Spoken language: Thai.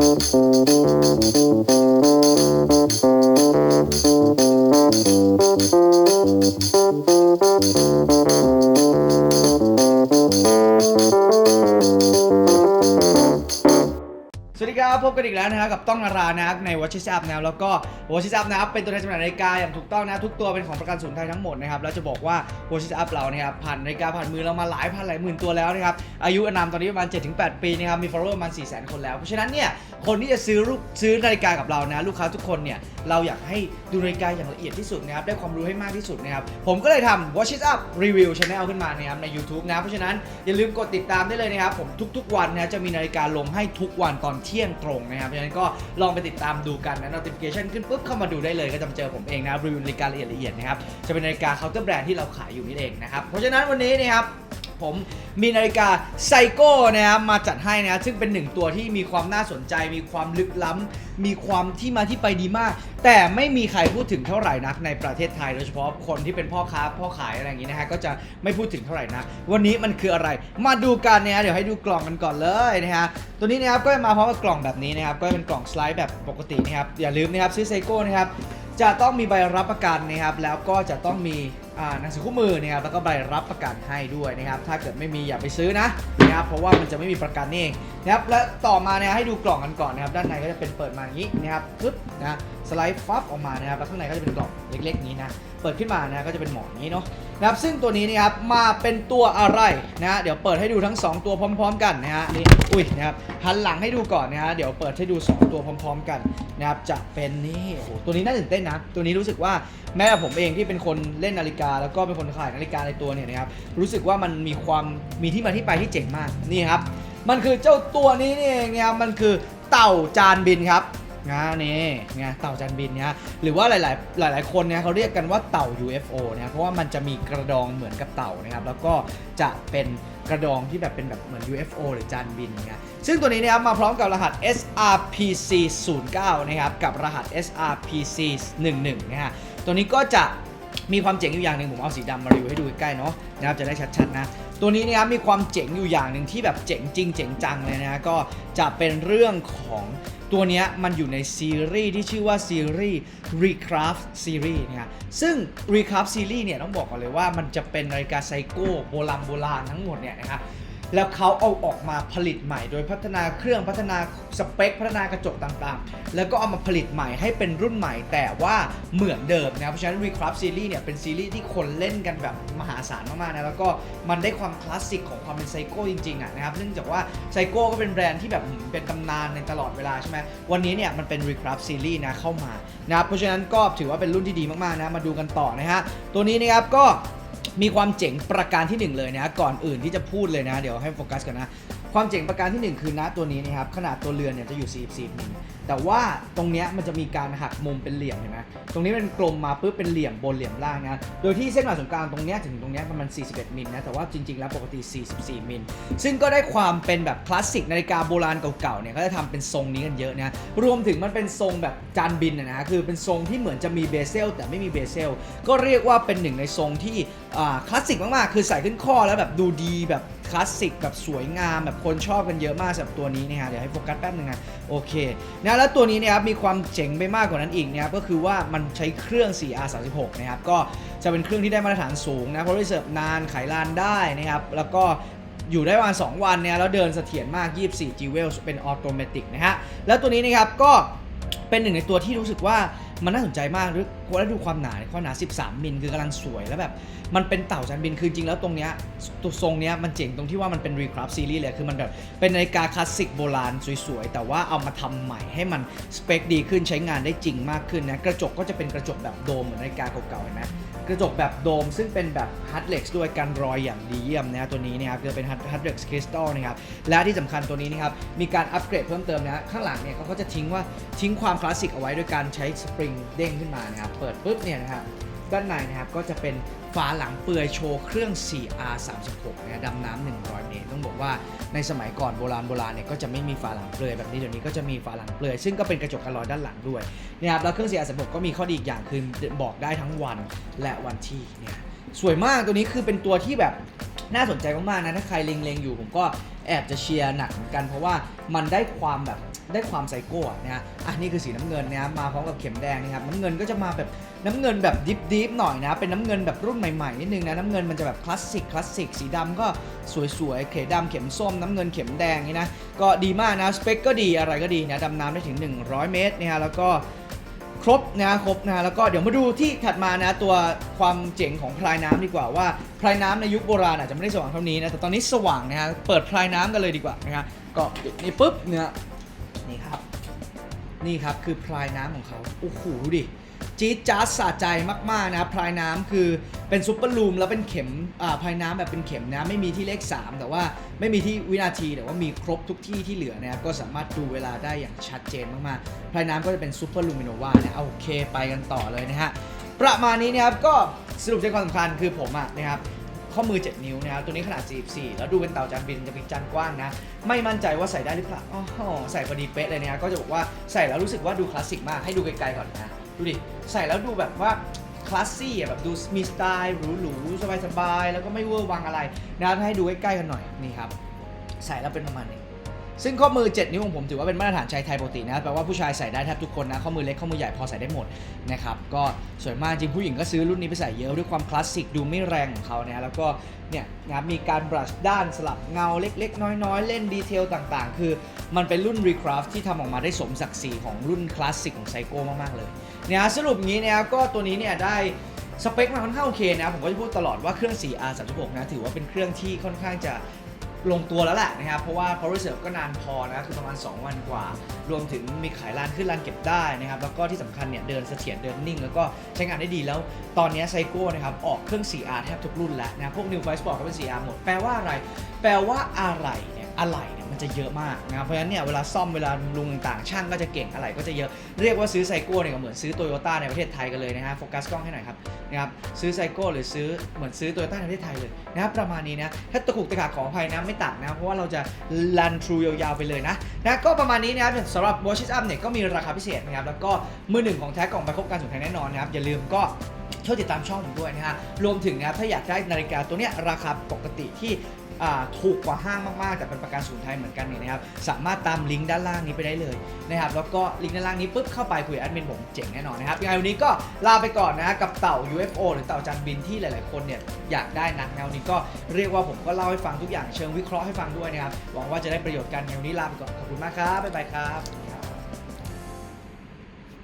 Thank you. สวัสดีครับพบกันอีกแล้วนะครับกับต้องนารานะครับใน Watch It Up นะครับแล้วก็ Watch It Up นะครับเป็นตัวแทนจำหน่ายนาฬิกาอย่างถูกต้องนะทุกตัวเป็นของประกันสูนย์ไทยทั้งหมดนะครับแล้วจะบอกว่า Watch It Up เรานะครับผ่านนาฬิกาผ่านมือเรามาหลายพันหลายหมื่นตัวแล้วนะครับอายุอานามตอนนี้ประมาณ 7-8 ปีนะครับมี follower ประมาณ 4 0 0 0 0 0คนแล้ว เพราะฉะนั้นเนี่ยคนที่จะซื้อลูกซื้อนาฬิกากับเรานะลูกค้าทุกคนเนี่ยเราอยากให้ดูนาฬิกาอย่างละเอียดที่สุดนะครับได้ความรู้ให้มากที่สุดนะครับผมก็เลยทำ Watch It Up Review Channel ขึ้นมานะครับใน YouTube นะเพราะฉะนั้นอย่าลืมกดติดตามได้เลยนะครับผมทุกๆ วันนะจะมีนาฬิกาลงให้ทุกวันตอนเที่ยงตรงนะครับเพราะฉะนั้นก็ลองไปติดตามดูกันนะ notification ขึ้นปุ๊บเข้ามาดูได้เลยก็จะเจอผมเองนะรีวิวนาฬิกาละเอียดๆนะครับจะเป็นนาฬิกาเคาน์เตอร์แบรนด์ที่เราขายอยู่นี่เองนะครับเพราะฉะนั้นวันนี้นะครับ ผมมีนาฬิกาไซโก้นะครับมาจัดให้นะซึ่งเป็นหนึ่งตัวที่มีความน่าสนใจ มีความลึกล้ำมีความที่มาที่ไปดีมาก แต่ไม่มีใครพูดถึงเท่าไหร่นักในประเทศไทย โดยเฉพาะคนที่เป็นพ่อค้าพ่อขายอะไรอย่างนี้นะฮะก็จะไม่พูดถึงเท่าไหร่นักวันนี้มันคืออะไร มาดูกันนะฮะเดี๋ยวให้ดูกล่องกันก่อนเลยนะฮะตัวนี้นะครับก็จะมาพร้อมกับกล่องแบบนี้นะครับก็เป็นกล่องสไลด์แบบปกตินะครับอย่าลืมนะครับซื้อไซโก้นะครับ จะต้องมีใบรับประกันนะครับ แล้วก็จะต้องมีหนังสือคู่มือนะครับ แล้วก็ใบรับประกันให้ด้วยนะครับ ถ้าเกิดไม่มีอย่าไปซื้อนะนะครับ เพราะว่ามันจะไม่มีประกันนี่เองนะครับ และต่อมาเนี่ยให้ดูกล่องกันก่อนนะครับ ด้านในก็จะเป็นเปิดมาอย่างนี้นะครับปึ๊บนะ สไลด์ฟับออกมานะครับ แล้วข้างในก็จะเป็นกล่องเล็กๆนี้นะ เปิดขึ้นมานะ ก็จะเป็นหมอนนี้เนาะ นะครับซึ่งตัวนี้นะครับมาเป็นตัวอะไรนะฮะเดี๋ยวเปิดให้ดูทั้ง 2 ตัวพร้อม ๆ กันนะฮะนี่อุ้ยนะครับหันหลังให้ดูก่อนนะฮะเดี๋ยวเปิดให้ดู 2 ตัวพร้อม ๆ กันนะครับจะเป็นนี่โอ้โหตัวนี้น่าตื่นเต้นนะตัวนี้รู้สึกว่าแม้แต่ผมเองที่เป็นคนเล่นนาฬิกา แล้วก็เป็นคนขายนาฬิกาในตัวเนี่ยนะครับรู้สึกว่ามันมีความมีที่มาที่ไปที่เจ๋งมากนี่ครับมันคือเจ้าตัวนี้นี่เองนะครับมันคือเต่าจานบินครับ นะนี่ไงเต่าจานบินเนี่ยหรือว่าหลายๆ หลาย ๆ คนเนี่ยเขาเรียกกันว่าเต่า UFO นะเพราะว่ามันจะมีกระดองเหมือนกับเต่านะครับแล้วก็จะเป็นกระดองที่แบบเป็นแบบเหมือน UFO หรือจานบินนะซึ่งตัวนี้นะครับมาพร้อมกับรหัส SRPC 09นะครับกับรหัส SRPC 11นะฮะตัวนี้ก็จะมีความเจ๋งอยู่อย่างหนึ่งผมเอาสีดำมารีวิวให้ดูใกล้ๆเนาะนะครับจะได้ชัดๆนะตัวนี้นะครับมีความเจ๋งอยู่อย่างหนึ่งที่แบบเจ๋งจริงเจ๋งจังเลยนะก็จะเป็นเรื่องของ ตัวนี้มันอยู่ในซีรีส์ที่ชื่อว่าซีรีส์ Recraft Series นะซึ่ง Recraft Series เนี่ยต้องบอกก่อนเลยว่ามันจะเป็นนาฬิกาไซโก้โบราณโบราณทั้งหมดเนี่ยนะครับ แล้วเขาเอาออกมาผลิตใหม่ โดยพัฒนาเครื่องพัฒนาสเปค พัฒนากระจกต่างๆ แล้วก็เอามาผลิตใหม่ให้เป็นรุ่นใหม่ แต่ว่าเหมือนเดิมนะครับเพราะฉะนั้น Recraft Series เนี่ยเป็นซีรีส์ที่คนเล่นกันแบบมหาศาลมากๆนะแล้วก็มันได้ความคลาสสิกของความเป็นไซโก้จริงๆอะนะครับเนื่องจากว่าไซโก้ก็เป็นแบรนด์ที่แบบเป็นตำนานในตลอดเวลาใช่ไหมวันนี้เนี่ยมันเป็น Recraft Series นะเข้ามานะครับเพราะฉะนั้นก็ถือว่าเป็นรุ่นที่ดีมากๆนะมาดูกันต่อนะฮะตัวนี้นะครับก็ มีความเจ๋งประการที่หนึ่งเลยนะก่อนอื่นที่จะพูดเลยนะ เดี๋ยวให้โฟกัสกันนะ ความเจ๋งประการที่หนึ่งคือนะตัวนี้นะครับขนาดตัวเรือนเนี่ยจะอยู่ 44มิลแต่ว่าตรงเนี้ยมันจะมีการหักมุมเป็นเหลี่ยมเห็นไหมตรงนี้เป็นกลมมาปุ๊บเป็นเหลี่ยมบนเหลี่ยมล่างนะโดยที่เส้นผ่าศูนย์กลางตรงเนี้ยถึงตรงเนี้ยประมาณ 41มิลนะแต่ว่าจริง ๆ แล้วปกติ 44มิลซึ่งก็ได้ความเป็นแบบคลาสสิกนาฬิกาโบราณเก่าๆเนี่ยเขาจะทำเป็นทรงนี้กันเยอะนะรวมถึงมันเป็นทรงแบบจานบินนะนะคือเป็นทรงที่เหมือนจะมีเบเซลแต่ไม่มีเบเซลก็เรียกว่าเป็นหนึ่งในทรงที่คลาสสิกมากๆคือใส่ขึ้นข้อแล้วแบบดูดีแบบ คลาสสิกแบบสวยงามแบบคนชอบกันเยอะมากสำหรับตัวนี้นะฮะเดี๋ยวให้โฟกัสแป๊บนึงนะโอเคนะแล้วตัวนี้นะครับมีความเจ๋งไปมากกว่านั้นอีกนะครับก็คือว่ามันใช้เครื่อง 4R36 นะครับก็จะเป็นเครื่องที่ได้มาตรฐานสูงนะเพราะรีเซิร์ฟนานไขลานได้นะครับแล้วก็อยู่ได้ประมาณ2วันเนี่ยแล้วเดินเสถียรมาก 24 G w e l เป็นออโตเมติกนะฮะแล้วตัวนี้นะครับก็เป็นหนึ่งในตัวที่รู้สึกว่ามันน่าสนใจมาก หรือแล้วดูความหนาความหนา 13 มิลคือกำลังสวยแล้วแบบมันเป็นเต่าจานบินคือจริงแล้วตรงเนี้ยตัวทรงเนี้ยมันเจ๋งตรงที่ว่ามันเป็น Recraft Series เลยคือมันแบบเป็นนาฬิกาคลาสสิกโบราณสวยๆ แต่ว่าเอามาทำใหม่ให้มันสเปคดีขึ้นใช้งานได้จริงมากขึ้นนะกระจกก็จะเป็นกระจกแบบโดมเหมือนนาฬิกาเก่าๆเห็นไหมกระจกแบบโดมซึ่งเป็นแบบฮัตเล็กซ์ด้วยกันรอยอย่างดีเยี่ยมนะตัวนี้นะครับจะเป็นฮัตเล็กซ์คริสตัลนะครับและที่สำคัญตัวนี้นะครับมีการอัปเกรดเพิ่มเติมนะข้างหลังเนี่ยเขาก็จะทิ้งว่าทิ้งความคลาสสิกเอาไว้โดยการใช้สปริงเด้งขึ้นมานะครับเปิดปุ๊บเนี่ยนะครับด้านในนะครับก็จะเป็นฝาหลังเปลือยโชว์เครื่อง 4R36 นะดำน้ำ100 เมตร ต้องบอกว่าในสมัยก่อนโบราณโบราณเนี่ยก็จะไม่มีฝาหลังเปลือยแบบนี้เดี๋ยวนี้ก็จะมีฝาหลังเปลือย ซึ่งก็เป็นกระจกกันรอยด้านหลังด้วยนะครับแล้วเครื่อง 4R36 ก็มีข้อดีอีกอย่างคือบอกได้ทั้งวันและวันที่เนี่ยสวยมากตัวนี้คือเป็นตัวที่แบบน่าสนใจมากๆนะถ้าใครเล็งๆอยู่ผมก็แอบจะเชียร์หนักเหมือนกันเพราะว่ามันได้ความแบบ ได้ความไซโก้อะนะฮะอะนี่คือสีน้ำเงินนะครับมาพร้อมกับเข็มแดงนะครับน้ำเงินก็จะมาแบบน้ำเงินแบบดิฟดิฟหน่อยนะเป็นน้ำเงินแบบรุ่นใหม่ๆนิดนึงนะน้ำเงินมันจะแบบคลาสสิกคลาสสิกสีดำก็สวยๆเขดำเข็มส้มน้ำเงินเข็มแดงนี่นะก็ดีมากนะสเปคก็ดีอะไรก็ดีนะดำน้ำได้ถึง 100 เมตรนะฮะแล้วก็ครบนะครบนะแล้วก็เดี๋ยวมาดูที่ถัดมานะตัวความเจ๋งของพลายน้ำดีกว่าว่าพลายน้ำในยุคโบราณอาจจะไม่ได้สว่างเท่านี้นะแต่ตอนนี้สว่างนะฮะเปิดพลายน้ำกันเลยดีกว่านะฮะก็นี่ปุ๊บเนี่ย นี่ครับคือพลายน้ำของเขาโอ้โหดูดิจี๊ดจ๊าดสะใจมากๆนะครับพลายน้ำคือเป็นซุปเปอร์ลูมแล้วเป็นเข็มอ่าพลายน้ำแบบเป็นเข็มนะไม่มีที่เลข 3 แต่ว่าไม่มีที่วินาทีแต่ว่ามีครบทุกที่ที่เหลือนะครับก็สามารถดูเวลาได้อย่างชัดเจนมากๆพลายน้ำก็จะเป็นซุปเปอร์ลูมิโนวานะเอาโอเคไปกันต่อเลยนะฮะประมาณนี้นะครับก็สรุปใจความสำคัญคือผมอะนะครับ ข้อมือ 7 นิ้วนะครับตัวนี้ขนาด 44 แล้วดูเป็นเต่าจานบินจะเป็นจานกว้างนะ ไม่มั่นใจว่าใส่ได้หรือเปล่าอ๋อใส่พอดีเป๊ะเลยนะก็จะบอกว่าใส่แล้วรู้สึกว่าดูคลาสสิกมากให้ดูไกลๆก่อนนะ ดูดิ ใส่แล้วดูแบบว่าคลาสซี่อะแบบดูมีสไตล์หรูๆสบายๆแล้วก็ไม่เวอร์วังอะไรนะให้ดูใกล้ๆกันหน่อยนี่ครับใส่แล้วเป็นประมาณนี้ ซึ่งข้อมือ 7 นิ้วของผมถือว่าเป็นมาตรฐานชายไทยปกตินะแปลว่าผู้ชายใส่ได้แทบทุกคนนะข้อมือเล็กข้อมือใหญ่พอใส่ได้หมดนะครับก็สวยมากจริงผู้หญิงก็ซื้อรุ่นนี้ไปใส่เยอะด้วยความคลาสสิกดูไม่แรงของเขานะแล้วก็เนี่ยนะมีการบรัชด้านสลับเงาเล็ก ๆ น้อย ๆ เล่นดีเทลต่างๆ คือมันเป็นรุ่น Recraft ที่ทำออกมาได้สมศักดิ์ศรีของรุ่นคลาสสิกของไซโก้มากๆเลยเนี่ยสรุปงี้นะครับก็ตัวนี้เนี่ยได้สเปคมันค่อนข้างโอเคนะผมก็จะพูดตลอดว่าเครื่อง 4R 36 นะถือว่าเป็นเครื่องที่ค่อนข้างจะ ลงตัวแล้วแหละนะครับ เพราะว่า Power Reserve ก็นานพอนะคือประมาณ 2 วันกว่า รวมถึงมีขายลานขึ้นลานเก็บได้นะครับ แล้วก็ที่สำคัญเนี่ยเดินเสถียรเดินนิ่ง แล้วก็ใช้งานได้ดีแล้ว ตอนนี้ไซโก้นะครับออกเครื่อง 4R แทบทุกรุ่นแล้วนะพวก New Vice Sport ก็เป็น 4R หมด แปลว่าอะไร แปลว่าอะไรเนี่ยอะไร จะเยอะมากนะครับเพราะฉะนั้นเนี่ยเวลาซ่อมเวลาลุงต่างๆช่างก็จะเก่งอะไรก็จะเยอะเรียกว่าซื้อไซโก้เนี่ยก็เหมือนซื้อโตโยต้าในประเทศไทยกันเลยนะฮะโฟกัสกล้องให้หน่อยครับนะครับซื้อไซโก้หรือซื้อเหมือนซื้อโตโยต้าในประเทศไทยเลยนะครับประมาณนี้นะถ้าตะกุกตะกากขออภัยนะไม่ตัดนะเพราะว่าเราจะรันทรูยาวๆไปเลยนะนะก็ประมาณนี้นะครับสำหรับ Watch It Up เนี่ยก็มีราคาพิเศษนะครับแล้วก็มือหนึ่งของแท้กล่องไปพบการส่งไทยแน่นอนนะครับอย่าลืมก็ช่วยติดตามช่องผมด้วยนะฮะ รวมถึงนะครับถ้าอยากได้นาฬิกาตัวเนี้ยราคาปกติที่อ่า ถูกกว่าห้างมากๆ แต่เป็นประกันศูนย์ไทยเหมือนกันเนี่ยนะครับสามารถตามลิงก์ด้านล่างนี้ไปได้เลยนะครับแล้วก็ลิงก์ด้านล่างนี้ปุ๊บเข้าไปคุยกับแอดมินผมเจ๋งแน่นอนนะครับยังไงวันนี้ก็ลาไปก่อนนะกับเต่า UFO หรือเต่าจานบินที่หลายๆคนเนี่ยอยากได้นักแนวนี้ก็เรียกว่าผมก็เล่าให้ฟังทุกอย่างเชิงวิเคราะห์ให้ฟังด้วยนะครับหวังว่าจะได้ประโยชน์กันในวันนี้ลาไปก่อนขอบคุณมากครับบ๊ายบายครับ